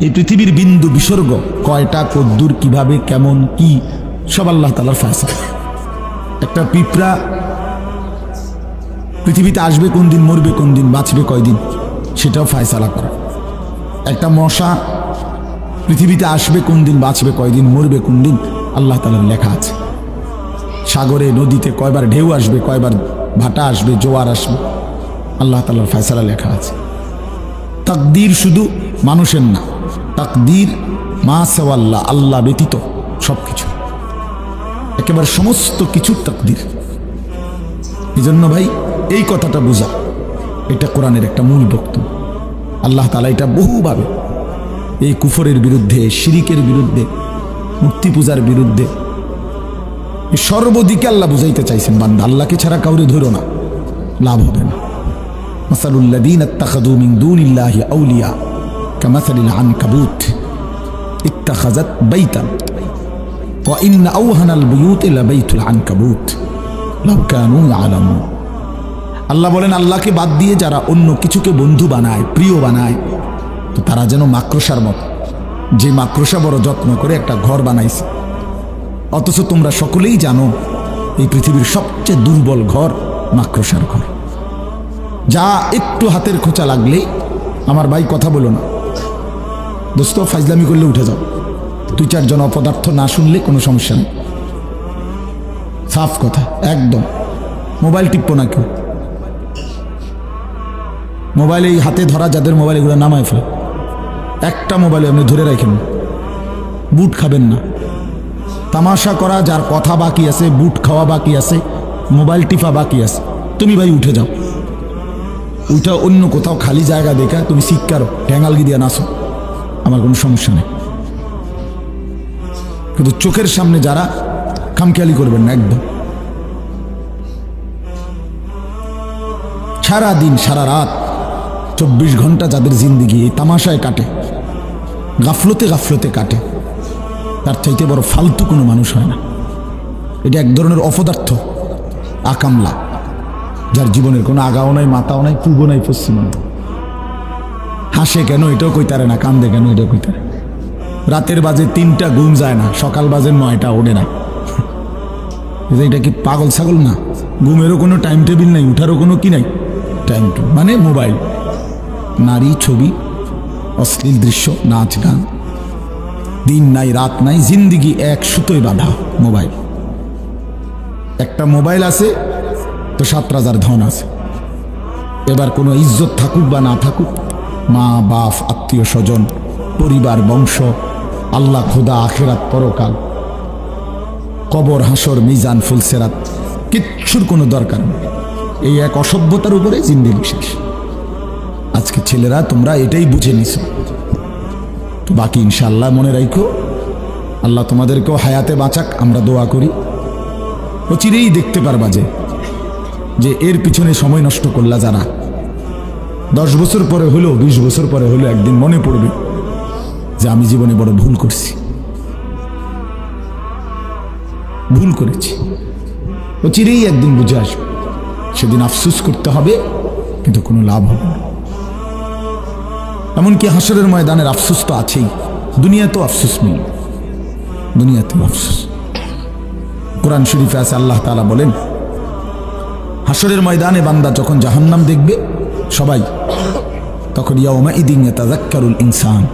এই পৃথিবীর বিন্দু বিসর্গ কয়টা, কদ্দুর কীভাবে, কেমন, কি, সব আল্লাহ তালার ফয়সলা একটা পিঁপড়া পৃথিবীতে আসবে, কোন দিন মরবে, কোন দিন বাঁচবে, কয়দিন, সেটাও ফয়সালা করা। একটা মশা পৃথিবীতে আসবে, কোন দিন বাঁচবে, কয়দিন মরবে, কোন দিন আল্লাহ তালার লেখা আছে। সাগরে, নদীতে কয়বার ঢেউ আসবে, কয়বার ভাটা আসবে, জোয়ার আসবে, আল্লাহ তালার ফয়সালা লেখা আছে। তাকদির শুধু মানুষের না তাকদির, মা সেওয়াল্লাহ, আল্লাহ ব্যতীত সব কিছু একেবারে সমস্ত কিছুর তাকদির। এই জন্য ভাই, এই কথাটা বোঝা। এটা কোরআনের একটা মূল বক্তব্য। আল্লাহ তালা এটা বহুভাবে এই কুফরের বিরুদ্ধে, শিরিকের বিরুদ্ধে মূর্তি পূজার বিরুদ্ধে সর্বদিকে আল্লাহ বুঝাইতে চাইছেন, বান্দা। আল্লাহকে ছাড়া কাউরে ধরো না, লাভ হবে না। মাসালুল্লাদিন আত্তাখাদু মিন দুনিল্লাহি আউলিয়া কামাসালিল আনকাবুত ইত্তাখাযাত বাইতান ওয়া ইন্না আওহানাল বুয়ুতি লাবাইতুল আনকাবুত লাউ কানু ইয়ালামুন আল্লাহ বলেন, আল্লাহকে বাদ দিয়ে যারা অন্য কিছুকে বন্ধু বানায়, প্রিয় বানায়, তো তারা যেন মাকড়সার মতো। যে মাকড়সা বড় যত্ন করে একটা ঘর বানাইছে। অথচ তোমরা সকলেই জানো, এই পৃথিবীর সবচেয়ে দুর্বল ঘর মাকড়সার ঘর। যা একটু হাতের খোঁচা লাগলেই আমার ভাই কথা বলো না। দোস্ত, ফাইজলামি করলে উঠে যাও। দুই চারজন অপদার্থ না শুনলে কোনো সমস্যা নেই। সাফ কথা, একদম। মোবাইল টিপো না কেউ। মোবাইল এই হাতে ধরা যাদের মোবাইল, এগুলো নামায় ফেলে। একটা মোবাইল আপনি ধরে রাখেন। বুট খাবেন না। তামাশা করা যার কথা বাকি আছে, বুট খাওয়া বাকি আছে, মোবাইল টিফা বাকি আছে। তুমি ভাই উঠে যাও। উঠা অন্য কোথাও খালি জায়গা দেখা, তুমি শিক্ষারো ঠ্যাঙ্গালগি দিয়ে নাচো। আমার কোনো সমস্যা নেই। কিন্তু চোখের সামনে যারা খামখেয়ালি করবেন না, একদম। সারা দিন সারা রাত চব্বিশ ঘণ্টা যাদের জিন্দিগি এই তামাশায় কাটে, গাফলতে গাফলতে কাটে, তার চাইতে বড় ফালতু কোনো মানুষ হয় না। এটা এক ধরনের অপদার্থ আকামলা, যার জীবনের কোনো আগাও নাই, মাতাও নাই পূর্ব নাই পশ্চিম নাই। হাসে কেন, এটাও কইতারে না, কান্দে কেন, এটাও কইতারে। রাতের বাজে তিনটা, ঘুম যায় না, সকাল বাজে নয়টা, ওঠে না। এটা কি পাগল ছাগল না? ঘুমেরও কোনো টাইম টেবিল নাই, উঠারও কোনো কি নাই? টাইম মানে মোবাইল নারী ছবি, অশ্লীল দৃশ্য, নাচ গান। দিন নাই, রাত নাই, জিন্দিগি এক সুতোয় বাঁধা মোবাইল একটা মোবাইল আছে, তো সাত রাজার ধন আছে। এবার কোনো ইজ্জত থাকুক বা না থাকুক মা, বাপ, আত্মীয় স্বজন, পরিবার, বংশ, আল্লাহ, খোদা, আখেরাত, পরকাল। কবর, হাসর, মিজান, ফুলসেরাত, কিচ্ছুর কোনো দরকার নেই। এই এক অসভ্যতার উপরে জিন্দিগি শেষ। আজকে ছেলেরা, তোমরা এটাই বুঝে নিছো। তো বাকি ইনশাল্লাহ মনে রাখো আল্লাহ তোমাদেরকেও হায়াতে বাঁচাক, আমরা দোয়া করি। ও চিরেই দেখতে পারবা যে যে এর পিছনে সময় নষ্ট করলা যারা। দশ বছর পরে হলো বিশ বছর পরে হলো একদিন মনে পড়বে যে আমি জীবনে বড় ভুল করছি। ভুল করেছি। ও চিরেই একদিন বুঝে আসবে। সেদিন আফসুস করতে হবে, কিন্তু কোনো লাভ হবে না। এমনকি হাসরের ময়দানের আফসুস তো আছেই। দুনিয়াতেও আফসোস নেই। দুনিয়াতেও আফসুস। কোরআন শরীফে আছে, আল্লাহ তাআলা বলেন, হাসরের ময়দানে বান্দা যখন জাহান্নাম দেখবে সবাই, তখন ইয়াউমা ইদিন তাজাক্কারুল ইনসান।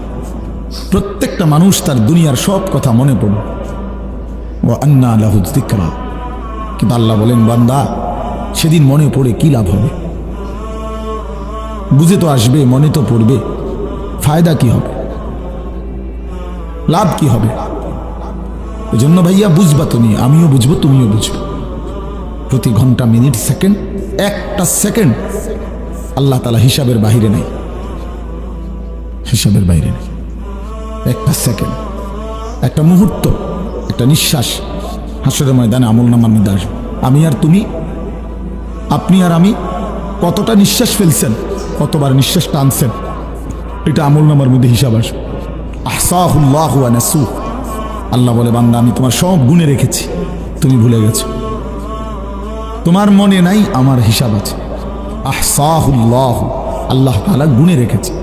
প্রত্যেকটা মানুষ তার দুনিয়ার সব কথা মনে পড়বে ও আন্না আল্লাহ যিকরা। কিন্তু আল্লাহ বলেন, বান্দা, সেদিন মনে পড়ে কি লাভ হবে? বুঝে তো আসবে, মনে তো পড়বে। ফায়দা কি হবে? লাভ কি হবে? ওই জন্য ভাইয়া, বুঝবা তুমি, আমিও বুঝব, তুমিও বুঝব। প্রতি ঘণ্টা, মিনিট, সেকেন্ড, একটা সেকেন্ড আল্লাহ তালা হিসাবের বাহিরে নেই। হিসাবের বাইরে নেই। একটা সেকেন্ড, একটা মুহূর্ত, একটা নিঃশ্বাস হাসরের ময়দানে আমল নামার আসবে। আমি আর তুমি, আপনি আর আমি কতটা নিঃশ্বাস ফেলছেন, কতবার নিঃশ্বাস টানছেন, এটা আমল নামার মধ্যে হিসাব আসবে। আহসাহুল্লাহ আল্লাহ বলে, বান্দা, আমি তোমার সব গুণে রেখেছি, তুমি ভুলে গেছো। তোমার মনে নাই, আমার হিসাব আছে। আহসাহুল্লাহ আল্লাহ তালা গুণে রেখেছে।